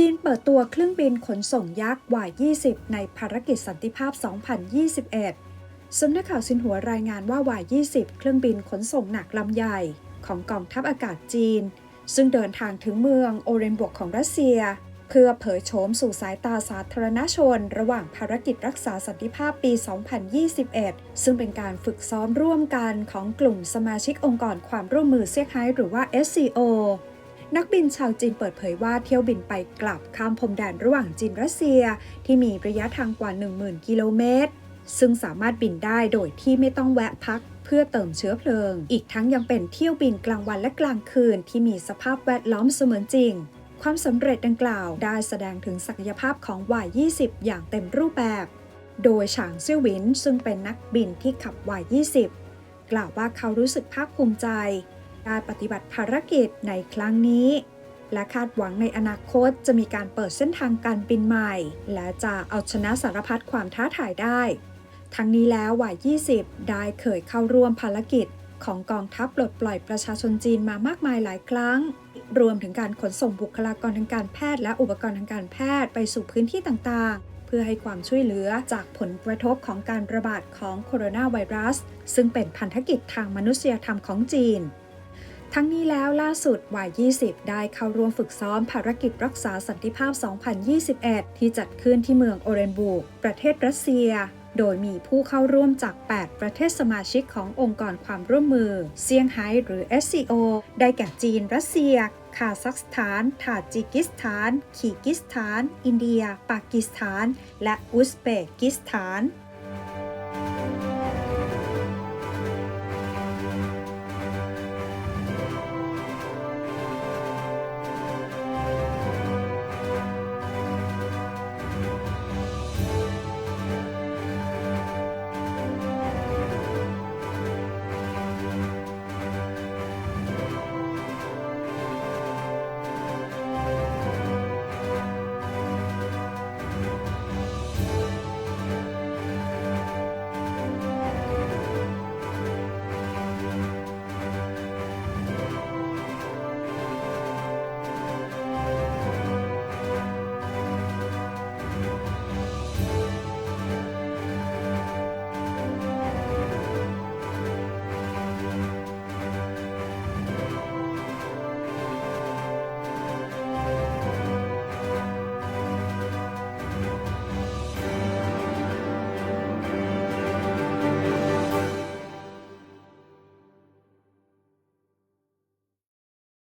จีนเปิดตัวเครื่องบินขนส่งยักษ์ Y-20 ในภารกิจสันติภาพ 2021 สำนักข่าวซินหัวรายงานว่า Y-20 เครื่องบินขนส่งหนักลำใหญ่ ของกองทัพอากาศจีน ซึ่งเดินทางถึงเมืองโอเรนบวกของรัสเซีย เพื่อเผยโฉมสู่สายตาสาธารณชน ระหว่างภารกิจรักษาสันติภาพปี 2021 ซึ่งเป็นการฝึกซ้อมร่วมกันของกลุ่มสมาชิกองค์กรความร่วมมือเซี่ยงไฮ้หรือว่า SCO นักบินชาวจีนเปิดเผยว่าเที่ยวบินไปกลับข้ามพรมแดนระหว่างจีนรัสเซีย ที่มีระยะทางกว่า 10,000 กิโลเมตร ซึ่งสามารถบินได้โดยที่ไม่ต้องแวะพักเพื่อเติมเชื้อเพลิง อีกทั้งยังเป็นเที่ยวบินกลางวันและกลางคืน ที่มีสภาพแวดล้อมเสมือนจริง ความสำเร็จดังกล่าวได้แสดงถึงศักยภาพของ Y20 อย่างเต็มรูปแบบ โดยฉางเซี่ยวหวินซึ่งเป็นนักบินที่ขับ Y20 กล่าวว่าเขารู้สึกภาคภูมิใจ การปฏิบัติภารกิจในครั้งนี้ และคาดหวังในอนาคตจะมีการเปิดเส้นทางการบินใหม่ และจะเอาชนะสารพัดความท้าทายได้ ทั้งนี้แล้ววาย20 ได้เคยเข้าร่วมภารกิจของกองทัพปลดปล่อยประชาชนจีนมามากมายหลายครั้ง รวมถึงการขนส่งบุคลากรทางการแพทย์และอุปกรณ์ทางการแพทย์ไปสู่พื้นที่ต่างๆ เพื่อให้ความช่วยเหลือจากผลกระทบของการระบาดของโคโรนาไวรัส ซึ่งเป็นพันธกิจทางมนุษยธรรมของจีน ทั้งนี้แล้วล่าสุด Y20 ได้เข้าร่วมฝึกซ้อมภารกิจรักษาสันติภาพ 2021 ที่จัดขึ้นที่เมืองโอเรนบูก ประเทศรัสเซียโดยมีผู้เข้าร่วมจาก 8 ประเทศสมาชิกขององค์กรความร่วมมือเซี่ยงไฮ้หรือ SCO ได้แก่จีน รัสเซีย คาซัคสถาน ทาจิกิสถาน คีร์กิสถาน อินเดีย ปากีสถาน และอุซเบกิสถาน